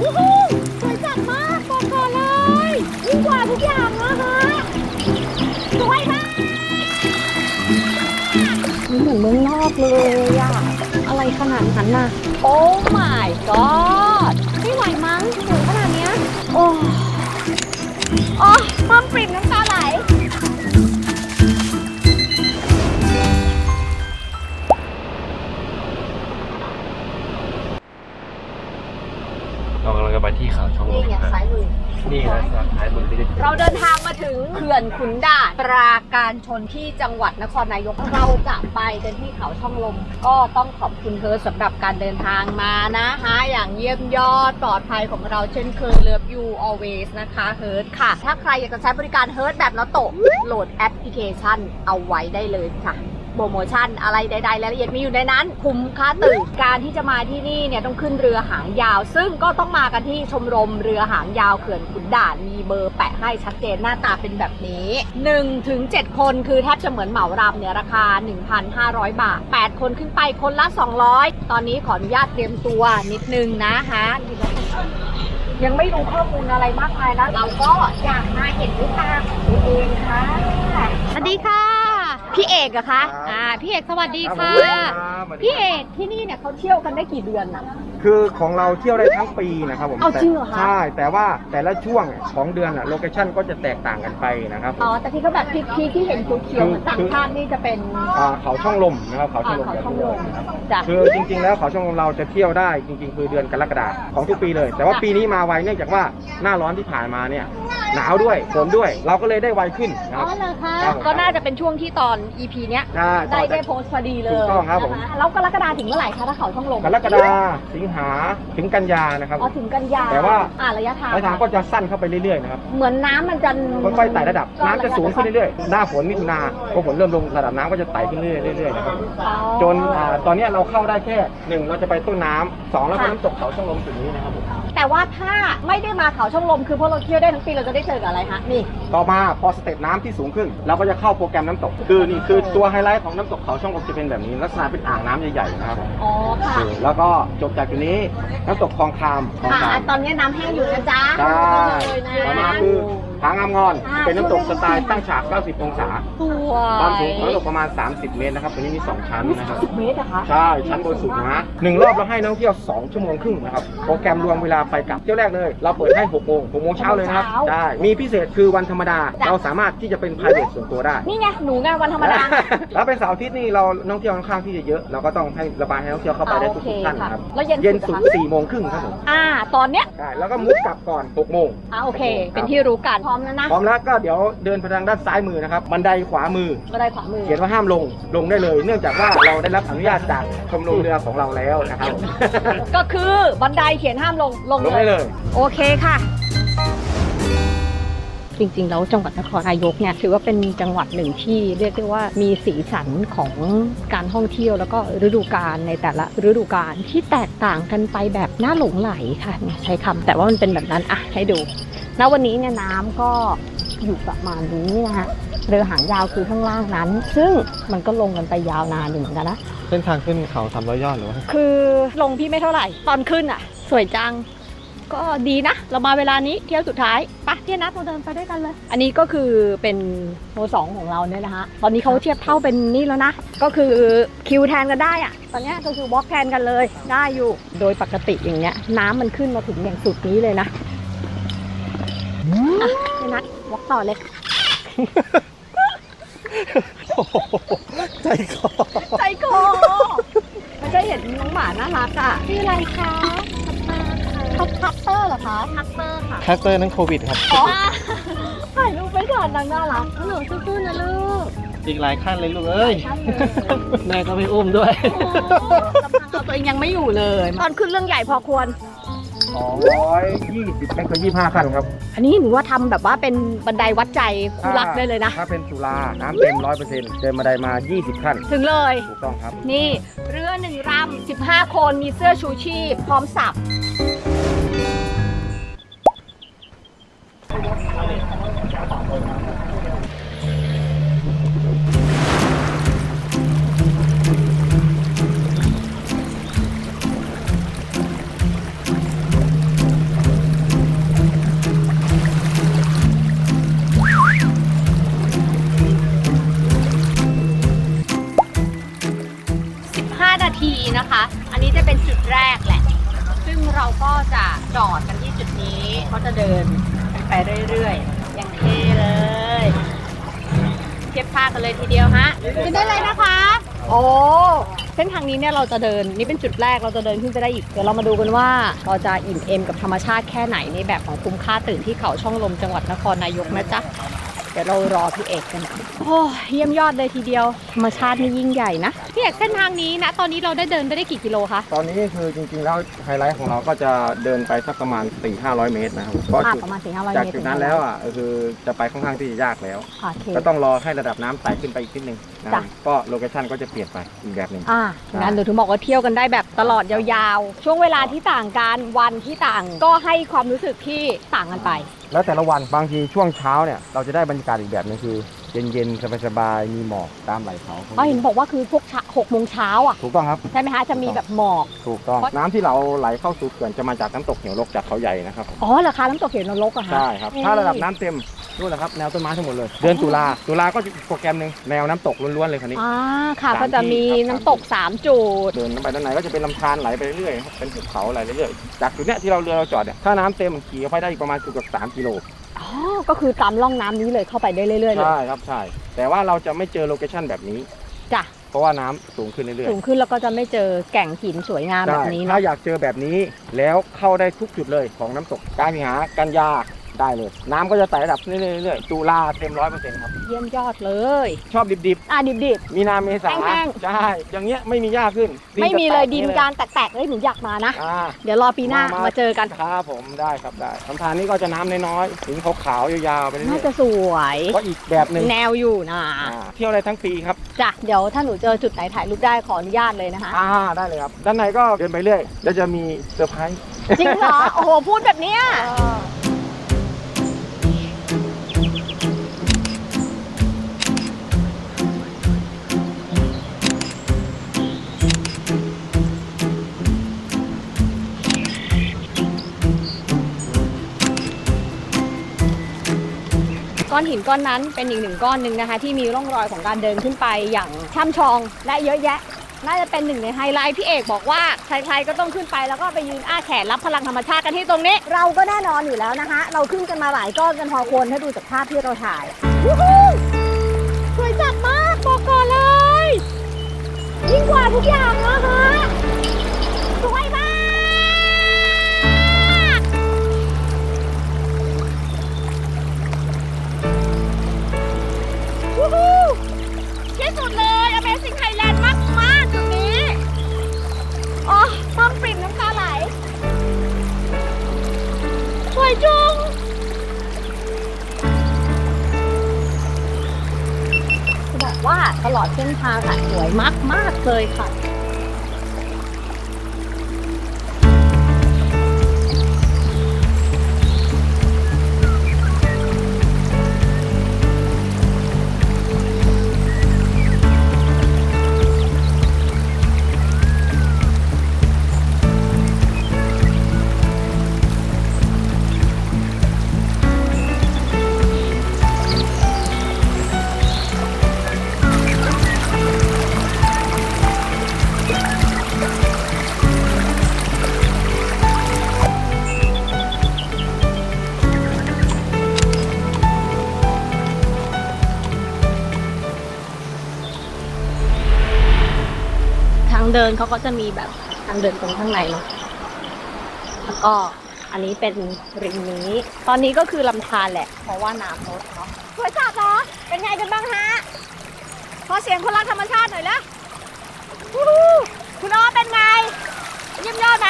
วู้ฮู้สวยจัดมากบอกก่อนเลยยิ่งกว่าทุกอย่างนะคะสวยมากมันเหมือนเมืองนอกเลยอะอะไรขนาดนั้นน่ะ โอ้ my god ไม่ไหวมั้งสวยขนาดเนี้ย โอ้โอ้ความปริ่มน้ำตา เรากำลังจะไปที่เขาช่องลนี่มไงนะซ้ายมือนี่นะซ้ายมือที่ได้ เราเดินทางมาถึงเขื่อนขุนด่านปราการชนที่จังหวัดนครนายกเราจะไปกันที่เขาช่องลม ก็ต้องขอบคุณเธอสำหรับการเดินทางมานะคะ อย่างเยี่ยมยอดปลอดภัยของเราเช่นเคย Love You Always นะคะเฮิร์ทค่ะ ถ้าใครอยากจะใช้บริการเฮิร์ทแบบนอโตะโหลดแอปพลิเคชันเอาไว้ได้เลยค่ะ โปรโมชั่นอะไรใดๆรายละเอียดมีอยู่ในนั้น คุ้มค่าตื่นการที่จะมาที่นี่เนี่ยต้องขึ้นเรือหางยาว ซึ่งก็ต้องมากันที่ชมรมเรือหางยาวเขื่อนขุนด่านมีเบอร์แปะให้ชัดเจนหน้าตาเป็นแบบนี้1ถึง7คนคือแทบจะเหมือนเหมารำเนี่ยราคา 1,500 บาท 8 คนขึ้นไปคนละ 200 ตอนนี้ขออนุญาตเตรียมตัวนิดนึงนะคะยังไม่รู้ข้อมูลอะไรมากมายนะ เราก็อยากมาเห็นด้วยตาของตัวเองค่ะ สวัสดีค่ะ พี่เอกเหรอะคะ อ่า พี่เอกสวัสดีค่ะ พี่เอกที่นี่เนี่ยเขาเที่ยวกันได้กี่เดือนอะ คือของเราเที่ยวได้ทั้งปีนะครับผมเอาจริงเหรอคะ ใช่แต่ว่าแต่ละช่วงของเดือนอะโลเคชั่นก็จะแตกต่างกันไปนะครับอ๋อ แต่ที่เขาแบบพีคๆที่เห็นเขียวๆเหมือนต่างชาตินี่จะเป็นอ่าเขาช่องลมนะครับเขาช่อ่าองลมเขาช่องลมนะครับจ้ะ คือจริง ๆ แล้วเขาช่องลมเราจะเที่ยวได้จริง ๆ คือเดือนกรกฎาคมของทุกปีเลย แต่ว่าจ้ะปีนี้มาไวเนื่องจากว่าหน้าร้อนที่ผ่านมาเนี่ยหนาวด้วยฝนด้วย เราก็เลยได้ไวขึ้นนะคอ๋รัอบ เหรอคะครับผมก็น่าจะเป็นช่วงที่ตอน EP เนี้ย ใช่ได้ต่อได้จากโพสต์พอดีเลยถูกต้องครับผม นะคะแล้วกรกฎาถึงเมื่อไหร่คะถ้าเขาช่องลมกรกฎาสิงหาถึงกันยานะครับ อ๋อถึงกันยาแต่ว่า อ่าระยะทางระยะทางก็จะสั้นเข้าไปเรื่อยๆนะครับเหมือนน้ำมันจะค่อยๆไต่ระดับน้ำจะสูงขึ้นเรื่อยๆหน้าฝนมิถุนาพอฝนเริ่มลงระดับน้ำก็จะไต่ขึ้นเรื่อยๆเรื่อยๆนะครับ อ๋อ จนอ่าตอนเนี้ยเราเข้าได้แค่หนึ่งเราจะไปต้นน้ำสองแล้วก็ค่ะ น้ำตกเขาช่องลมจุดนี้นะครับผม แต่ว่าถ้าไม่ได้มาเขาช่องลมคือพวกเราเที่ยวได้ทั้งปีเราจะได้เจอกับอะไรคะนี่ ต่อมาพอสเต็ปน้ำที่สูงขึ้น เราก็จะเข้าโปรแกรมน้ำตก คือนี่คือตัวไฮไลท์ของน้ำตกเขาช่องลมจะเป็นแบบนี้ ลักษณะเป็นอ่างน้ำใหญ่ๆนะครับผมอ๋อค่ะเออแล้วก็จบจากจุดนี้น้ำตกคลองคามคลองค่ะคาม ตอนนี้น้ำแห้งอยู่นะจ๊ะใช่เลยนะต่อมาคือ ผางามงอนอ่าเป็นน้ำตกสไตล์ตั้งฉาก 90 องศาสวยความสูงของน้ำตกประมาณ 30 เมตรนะครับ ตัวนี้มี 2 ชั้นนะครับ สิบเมตรอะคะใช่ ชั้นบนสุดนะหนึ่งรอบเราให้นักท่องเที่ยว 2 ชั่วโมงครึ่งนะครับ โปรแกรมรวมเวลาไปกลับ เที่ยวแรกเลย เราเปิดให้ 6 โมง 6 โมงเช้าเลยนะครับใช่มีพิเศษคือวันธรรมดา เราสามารถที่จะเป็น private ส่วนตัวได้ นี่ไงหนูไงวันธรรมดา แล้วเป็นเสาร์อาทิตย์นี่เรานักท่องเที่ยวค่อนข้างที่จะเยอะ เราก็ต้องให้ระบายให้นักท่องเที่ยวเข้าไปได้ทุกๆท่านนะครับโอเคค่ะแล้วเย็นเย็นสุสุดดเหรอคะ4โมงครึ่งครับผม อ่า ตอนเนี้ย ใช่แล้วก็มุดกลับก่อน 6 โมง อ่าโอเค เป็นที่รู้กันพร้อมแล้วนะพร้อมแล้วก็เดี๋ยวเดินไปทางด้านซ้ายมือนะครับ บันไดขวามือ ก็ได้ขวามือ เขียนว่าห้ามลง ลงได้เลย เนื่องจากว่าเราได้รับอนุญาตจากชมรมเรือของเราแล้วนะครับผมก็คือบันไดเขียนห้ามลง ลงลงได้เลย โอเคค่ะ จริงๆ แล้วจังหวัดนครนายกเนี่ยถือว่าเป็นจังหวัดหนึ่งที่เรียกได้ว่ามีสีสันของการท่องเที่ยวแล้วก็ฤดูกาลในแต่ละฤดูกาลที่แตกต่างกันไปแบบน่าหลงไหลค่ะเนี่ยใช้คำแต่ว่ามันเป็นแบบนั้นอะให้ดู ณวันนี้เนี่ยน้ำก็อยู่ประมาณนี้นะฮะเรือหางยาวคือข้างล่างนั้น ซึ่งมันก็ลงกันไปยาวนานอยู่เหมือนกันนะ เส้นทางขึ้นเขาสามร้อยยอดหรือว่าคือลงพี่ไม่เท่าไหร่ ตอนขึ้นอะ สวยจัง ก็ดีนะ เรามาเวลานี้เที่ยวสุดท้ายไปะพี่นัดเราเดินไปด้วยกันเลย อันนี้ก็คือเป็นโมสองของเราเนี่ยนะคะ ตอนนี้เขาเทียบเท่าเป็นนี่แล้วนะ ก็คือคิวแทนกันได้อะ ตอนเนี้ยก็คือบล็อกแทนกันเลย ได้อยู่ โดยปกติอย่างเงี้ยน้ำมันขึ้นมาถึงอย่างสุดนี้เลยนะ อะพี่นัดบล็อกต่อเลยใจคอใจคอไม่ได้เห็นน้องหมาน่ารักอะชื่ออะไรคะทัพทัพเตอร์เหรอคะทัพเตอร์ค่ะแคสเตอร์นั่นโควิดครับ อ๋อถ่ายรูปไปก่อนนางน่ารักหนูสู้ๆนะลูก อีกหลายขั้นเลยลูกเอ้ยใช่เลย แม่ก็ไม่อุ้มด้วยโอ้ลำพังเอาตัวเองยังไม่อยู่เลย ตอนขึ้นเรื่องใหญ่พอควร 220ไม่เกิน25ขั้นครับอันนี้หนูว่าทำแบบว่าเป็นบันไดวัดใจคู่รักได้เลยนะ ถ้าเป็นสุรา น้ำเต็ม 100%เดินมาไดมา 20 ขั้น ถึงเลย ถูกต้องครับ นี่เรือหนึ่งลำ15 คนมีเสื้อชูชีพ พร้อมสับ เราก็จะจอดกันที่จุดนี้ก็จะเดินไปเรื่อยๆ อย่างเท่เลย เทียบท่ากันเลยทีเดียวฮะขึ้นได้เลยนะคะ โอ้เส้นทางนี้เนี่ยเราจะเดินนี่เป็นจุดแรกเราจะเดินขึ้นไปได้อีกเดี๋ยวเรามาดูกันว่าเราจะอิ่มเอมกับธรรมชาติแค่ไหนในแบบของคุ้มค่าตื่นที่เขาช่องลมจังหวัดนครนายกนะจ๊ะเดี๋ยวเรารอพี่เอกกันโอ้เยี่ยมยอดเลยทีเดียวธรรมชาตินี่ยิ่งใหญ่นะพี่เอกเส้นทางนี้นะ ตอนนี้เราได้เดินไปได้กี่กิโลคะ ตอนนี้คือจริงๆ แล้วไฮไลท์ของเราก็จะเดินไปสักประมาณ 4 5 0 0 เมตรนะครับเพราะอะจุดประมาณสี่ห้าร้อยจากเมตรจุดนั้นแล้วอะก็คือจะไปค่อนข้างที่จะยากแล้ว โอเคก็ต้องรอให้ระดับน้ำไต่ขึ้นไปอีกนิดนึงนะจ้ะ ก็โลเคชั่นก็จะเปลี่ยนไปอีกแบบหนึ่ง อ่าใช่ งั้นหนูถึงบอกว่าเที่ยวกันได้แบบตลอดยาวๆ ช่วงเวลาที่ต่างกันวันที่ต่างก็ให้ความรู้สึกที่ต่างกันไป แล้วแต่ละวันบางทีช่วงเช้าเนี่ยเราจะได้บรรยากาศอีกแบบหนึงคือ เย็นๆสบายๆมีหมอกตามไหล่เขาอ๋อเห็นบอกว่าคือพวกเช้าหกโมงเช้าอะ ถูกต้องครับ ใช่ไหมคะ จะมีแบบหมอก ถูกต้องเพราะน้ำที่เราไหลเข้าสู่เขื่อนจะมาจากน้ำตกเหวลกจากเขาใหญ่นะครับผมอ๋อเหราคาน้ำตกเหวนรกอะฮะใช่ครับเอ้ยถ้าระดับน้ำเต็ม นู่นแหละครับแนวต้นไม้ทั้งหมดเลย เดือนตุลาตุลาก็จะอีกโปรแกรมหนึ่งแนวน้ำตกล้วนๆเลยคันนี้ อ่าค่ะ สามก็จะมีที่ครับ น้ำตก 3 จุด เดินไปด้านในก็จะเป็นลำธารไหลไปเรื่อยๆครับเป็นภูเขาไหลเรื่อยๆจากจุดเนี้ยที่เราเรือเราจอดเนี่ยถ้าน้ำเต็มขี่เข้าไปได้อีกประมาณเกือบสามกิโลอ๋อ ก็คือตามร่องน้ำนี้เลยเข้าไปได้เรื่อยๆเลย ใช่ครับใช่แต่ว่าเราจะไม่เจอโลเคชั่นแบบนี้จ้ะ เพราะว่าน้ำสูงขึ้นเรื่อยสูงขึ้นแล้วก็จะไม่เจอแก่งหินสวยงามๆแบบได้นี้ถ้านะอยากเจอแบบนี้แล้วเข้าได้ทุกจุดเลยของน้ำตกการพิหารกันยา ได้เลย น้ำก็จะไต่ระดับเรื่อยๆตุลาเต็มร้อยเปอร์เซ็นต์ครับ เยี่ยมยอดเลย ชอบดิบอะดิบๆมีนาเมษาแห้งใช่ อย่างเงี้ยไม่มีหญ้าขึ้นๆไม่มีเลยดินจะแตการแตกๆเลยหนูอยากมานะ อ่า เดี๋ยวรอปีหน้ามาเจอกัน ครับผมได้ครับได้ลำธารนี้ก็จะน้ำน้อยๆหินขาวๆยาวๆไปเรื่น่าอยจะสวย ๆก็อีกแบบหนึ่งแนวอยู่นะอ่าเที่ยวได้ทั้งปีครับ จ้ะเดี๋ยวถ้าหนูเจอจุดไหนถ่ายรูปได้ขออนุญาตเลยนะคะ อ่าได้เลยครับ ด้านในก็เดินไปเรื่อย แล้วจะมีเซอร์ไพรส์ จริงเหรอ โอ้โห พูดแบบเนี้ย ก้อนหินก้อนนั้นเป็นอีกหนึ่งก้อนหนึ่งนะคะ ที่มีร่องรอยของการเดินขึ้นไปอย่างช่ำชองและเยอะแยะ น่าจะเป็นหนึ่งในไฮไลท์พี่เอกบอกว่าใครๆก็ต้องขึ้นไปแล้วก็ไปยืนอ้าแขนรับพลังธรรมชาติกันที่ตรงนี้ เราก็แน่นอนอยู่แล้วนะคะ เราขึ้นกันมาหลายก้อนกันพอควรถ้าดูจากภาพที่เราถ่ายสวยจัดมากบอกก่อนเลย ยิ่งกว่าทุกอย่างนะคะ เส้นทางอะสวยมากมาก ๆ เลยค่ะางเดินเขาก็จะมีแบบทางเดินตรงข้างในเนาะแล้วก็อันนี้เป็นริมนี้ ตอนนี้ก็คือลำธารแหละ เพราะว่าน้ำลดเนาะสวยจัดเนาะเป็นไงกันบ้างฮะ ขอเสียงคนรักธรรมชาติหน่อยละคุณอ้อเป็นไงเยี่ยมยอดไหม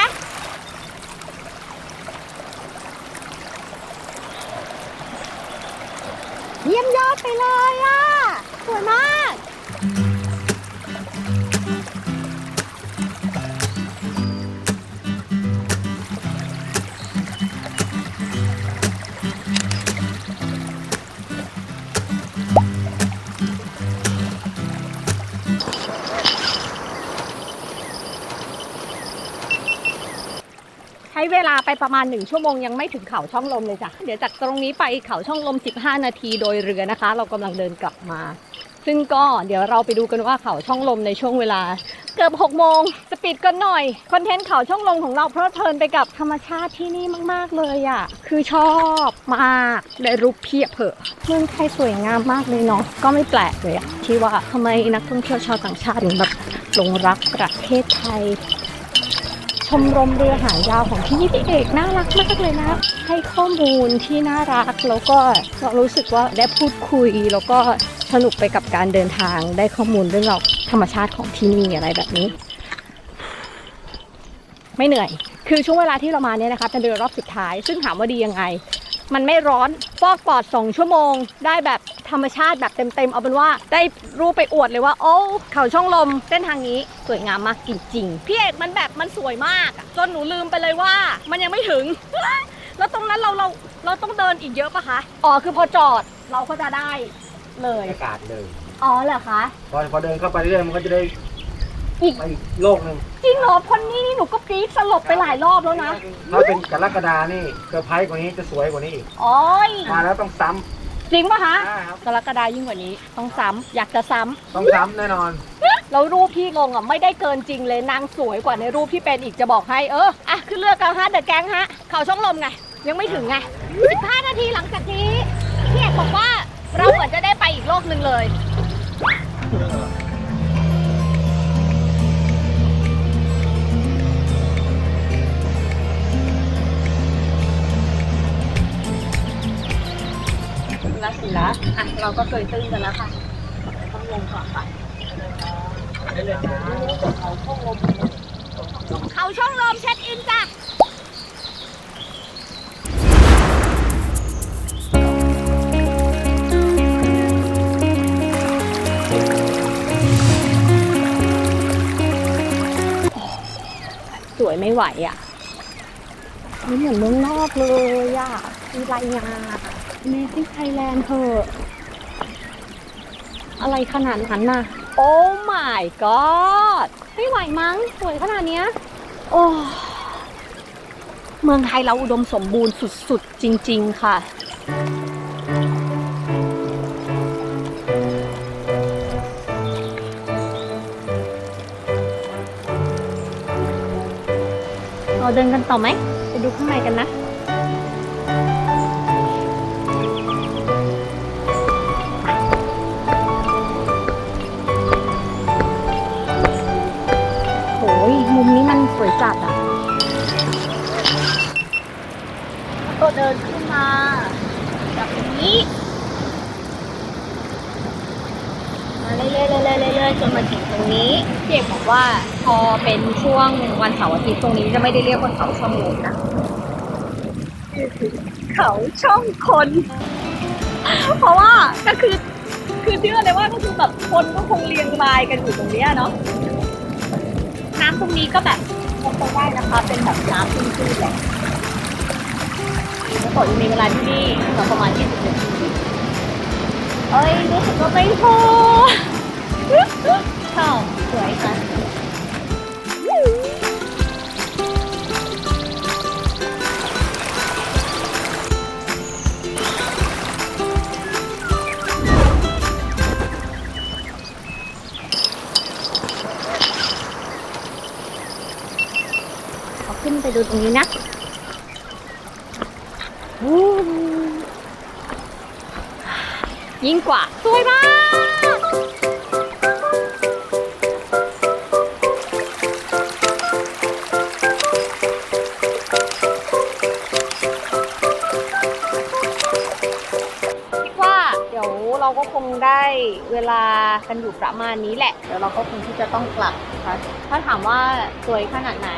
เยี่ยมยอดไปเลยอะ สวยมาก เวลาไปประมาณ 1 ชั่วโมงยังไม่ถึงเขาช่องลมเลยจ้ะ เดี๋ยวจากตรงนี้ไปเขาช่องลม 15 นาทีโดยเรือนะคะ เรากำลังเดินกลับมา ซึ่งก็เดี๋ยวเราไปดูกันว่าเขาช่องลมในช่วงเวลา เกือบ6โมงสปีดกันหน่อยคอนเทนต์เขาช่องลมของเราเพลิดเพลินไปกับธรรมชาติที่นี่มาก ๆเลยอะ่ะคือชอบมากได้รูปเพียบเพอะเมืองไทยสวยงามมากเลยเนาะก็ไม่แปลกเลยอะที่ว่าทำไมนักท่องเที่ยวชาวต่างชาติถึงแบบหลงรักประเทศไทย ชมรมเรือหางยาวของที่นี่พี่เอกน่ารักมากเลยนะ ให้ข้อมูลที่น่ารักแล้วก็เรารู้สึกว่าได้พูดคุย แล้วก็สนุกไปกับการเดินทางได้ข้อมูลเรื่องราธรรมชาติของที่นี่อะไรแบบนี้ ไม่เหนื่อย คือช่วงเวลาที่เรามาเนี่ยนะคะเป็นเรือรอบสุดท้าย ซึ่งถามว่าดียังไง มันไม่ร้อนฟอกปอด 2 ชั่วโมง ได้แบบธรรมชาติแบบเต็มๆ เอาเป็นว่า ได้รูปไปอวดเลยว่า โอ้เขาช่องลมเส้นทางนี้สวยงามมากจริงๆ พี่เอกมันแบบมันสวยมากอะจนหนูลืมไปเลยว่า มันยังไม่ถึง แล้วตรงนั้นเราเราเราต้องเดินอีกเยอะปะคะอ๋อคือพอจอดเราก็จะได้เลย อากาศเลย อ๋อเหรอคะ พอพอเดินเข้าไปเรื่อยๆมันก็จะได้ อีกไปอีกโลกหนึ่งจริงเหรอคนนี้นี่หนูก็กรี๊ดสลบไปหลายรอบแล้วนะถ้าเป็นกรกฎานี่เซอร์ไพรส์กว่านี้จะสวยกว่านี้อีกโอ้ยมาแล้วต้องซ้จริงปะคะำใช่ครับกรกฎายิ่งกว่านี้ ต้องซ้ำอยากจะซ้ำต้องซ้ำแน่นอนแล้วรูปพี่ลงอะไม่ได้เกินจริงเลยนางสวยกว่าในรูปที่เป็นอีกจะบอกให้เอออะขึ้นเรือกันฮะเดอะแก๊งฮะเขาช่องลมไงยังไม่ถึงไง15นาทีหลังจากนี้พี่เอกบอกว่าเราเหมือนจะได้ไปอีกโลกหนึ่งเลย เราก็เคยตื้นกันแล้วค่ะต้องลงก่อนไปเขาช่องลมเช็คอินจ้ะสวยไม่ไหวอะมันเหมือนเมืองนอกเลยอะมีรายงาน Amazing Thailand เถอะ อะไรขนาดนั้นน่ะ โอ้ my god ไม่ไหวมั้งสวยขนาดเนี้ย โอ้ เมืองไทยเราอุดมสมบูรณ์สุดๆ จริง ๆ ค่ะเราเดินกันต่อไหม ไปดูข้างในกันนะ เดินขึ้นมาแบบนี้ มาเรื่อยๆเรื่อยๆเรื่อยๆจนมาถึงตรงนี้พี่เอกบอกว่าพอเป็นช่วงวันเสาร์อาทิตย์ตรงนี้จะไม่ได้เรียกว่าเขาช่องลมนะเขาช่องคน เพราะว่าก็คือคือเชื่อเลยว่าก็คือแบบคนก็คงเรียงรายกันอยู่ตรงนี้เนาะน้ำตรงนี้ก็แบบคงจะได้นะคะ เป็นแบบน้ำตื้นๆแหละ แล้วก็มีเวลาที่นี่ประมาณ20นาทีเอ้ยรู้สึกว่าไม่พอชอบสวยค่ะขึ้นไปดูตรงนี้นะ ยิ่งกว่า สวยมาก คิดว่าเดี๋ยวเราก็คงได้เวลากันอยู่ประมาณนี้แหละ เดี๋ยวเราก็คงที่จะต้องกลับนะคะถ้าถามว่าสวยขนาดไหน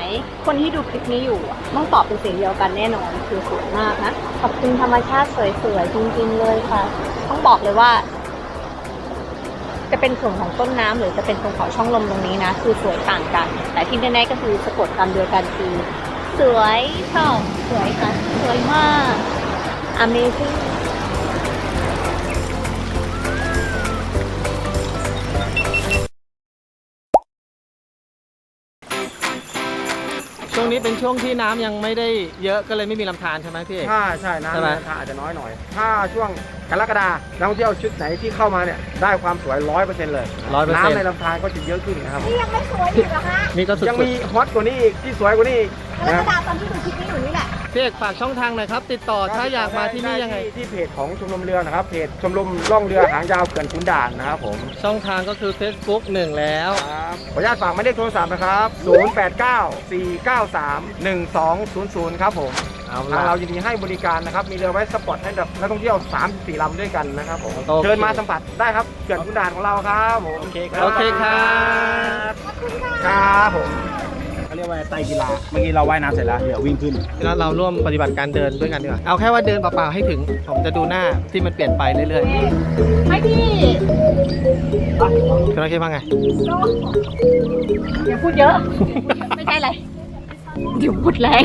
คนที่ดูคลิปนี้อยู่อะต้องตอบเป็นเสียงเดียวกันแน่นอน คือสวยมากนะ ขอบคุณธรรมชาติสวยๆจริงๆเลยค่ะ ต้องบอกเลยว่า จะเป็นส่วนของต้นน้ำหรือจะเป็นตรงเขาช่องลมตรงนี้นะคือสวยต่างกัน แต่ที่แน่ๆก็คือสะกดคำเดียวกันคือสวยชอบสวยค่ะ สวยมาก Amazing นี้เป็นช่วงที่น้ำยังไม่ได้เยอะก็เลยไม่มีลำธารใช่ไหมพี่เอกใช่ใช่น้ำใช่ไหมในราคาอาจจะน้อยหน่อย ถ้าช่วงกรกฎานักท่องเที่ยวชุดไหนที่เข้ามาเนี่ยได้ความสวยร้อยเปอร์เซ็นต์เลย100%น้ำในลำธารก็จะเยอะขึ้นนะครับนี่ยังไม่สวยอีกเหรอคะนี่ก็สุดยังมีฮอตกว่านี้อีกที่สวยกว่านี้อีกกรนะกฎาคมตอนที่ดูคลิปนี้อยู่นี่แหละๆ พี่เอกฝากช่องทางหน่อยครับ ติดต่อถ้าอยากมาที่นี่ยังไงด้ที่เพจของชมรมเรือนะครับเพจชมรมล่องเรือหางยาวเขื่อนขุนด่านนะครับผมช่องทางก็คือ Facebook 1 แล้ว ครับขออนุญาตฝากหมายเลขโทรศัพท์นะครับ 0894931200 ครับผมเอาทางละเรายินดีให้บริการนะครับ มีเรือไว้สปอร์ตให้กับนักท่องเที่ยว 3-4ลำด้วยกันนะครับผมโอเค เชิญมาสัมผัสได้ครับเขื่อนขุนด่านของเราครับผมโอเคครับ โอเคครับครับผม เขาเรียกว่าไตรกีฬา เมื่อกี้เราว่ายน้ำเสร็จแล้ว เดี๋ยววิ่งขึ้น แล้วเราร่วมปฏิบัติการเดินด้วยกันดีกว่า เอาแค่ว่าเดินเปล่าๆให้ถึง ผมจะดูหน้าที่มันเปลี่ยนไปเรื่อยไม่พี่ๆคุณนักคิดว่าไงอย่าพูดเยอะ ไม่ใช่อะไร เดี๋ยวพูดแรง